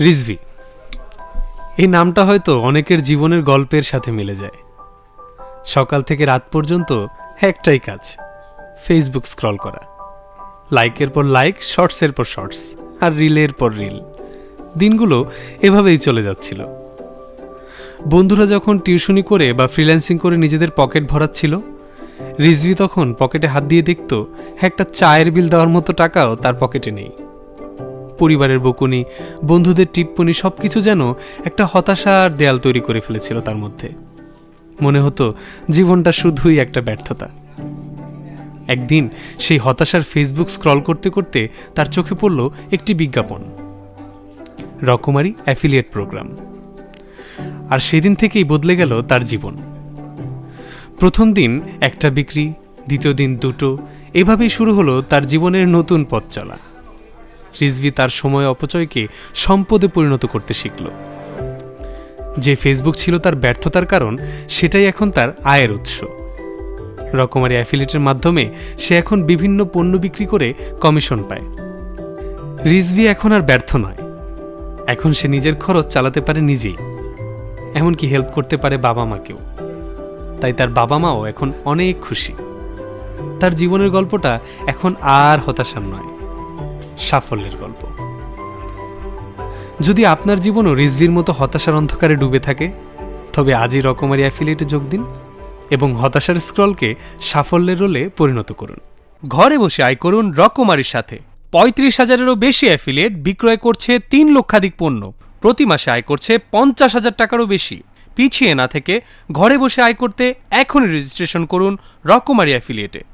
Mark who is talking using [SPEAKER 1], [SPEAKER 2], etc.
[SPEAKER 1] রিজভি। এই নামটা হয়তো অনেকের জীবনের গল্পের সাথে মিলে যায়। সকাল থেকে রাত পর্যন্ত একটাই কাজ ফেসবুক স্ক্রল করা। লাইকের পর লাইক শর্টসের পর শর্টস আর রিলের পর রিল দিনগুলো এভাবেই চলে যাচ্ছিল। বন্ধুরা যখন টিউশনি করে বা ফ্রিল্যান্সিং করে নিজেদের পকেট ভরাচ্ছিল, রিজভি তখন পকেটে হাত দিয়ে দেখত, একটা চায়ের বিল দেওয়ার মতো টাকাও তার পকেটে নেই। পরিবারের বকুনি, বন্ধুদের টিপ্পনি সব কিছু যেন একটা হতাশার দেয়াল তৈরি করে ফেলেছিল তার মধ্যে। মনে হতো জীবনটা শুধুই একটা ব্যর্থতা। একদিন সেই হতাশার ফেসবুক স্ক্রল করতে করতে তার চোখে পড়ল একটি বিজ্ঞাপন। রকমারি অ্যাফিলিয়েট প্রোগ্রাম। আর সেদিন থেকেই বদলে গেল তার জীবন। প্রথম দিন একটা বিক্রি, দ্বিতীয় দিন দুটো, এভাবেই শুরু হলো তার জীবনের নতুন পথ চলা। রিজভি তার সময় অপচয়কে সম্পদে পরিণত করতে শিখল। যে ফেসবুক ছিল তার ব্যর্থতার কারণ, সেটাই এখন তার আয়ের উৎস। রকমারি অ্যাফিলেটের মাধ্যমে সে এখন বিভিন্ন পণ্য বিক্রি করে কমিশন পায়। রিজভি এখন আর ব্যর্থ নয়। এখন সে নিজের খরচ চালাতে পারে নিজেই। এমনকি হেল্প করতে পারে বাবা মাকেও। তাই তার বাবা মাও এখন অনেক খুশি। তার জীবনের গল্পটা এখন আর হতাশার নয়। সাফল্যের গল্প। যদি আপনার জীবনও রিজভির মতো হতাশার অন্ধকারে ডুবে থাকে, তবে আজই রকমারি অ্যাফিলিয়েটে যোগ দিন এবং হতাশার স্ক্রলকে সাফল্যের রোলে পরিণত করুন।
[SPEAKER 2] ঘরে বসে আয় করুন রকমারির সাথে। পঁয়ত্রিশ হাজারেরও বেশি অ্যাফিলিয়েট বিক্রয় করছে তিন লক্ষাধিক পণ্য। প্রতি মাসে আয় করছে পঞ্চাশ হাজার টাকারও বেশি। পিছিয়ে না থেকে ঘরে বসে আয় করতে এখনই রেজিস্ট্রেশন করুন রকমারি অ্যাফিলিয়েটে।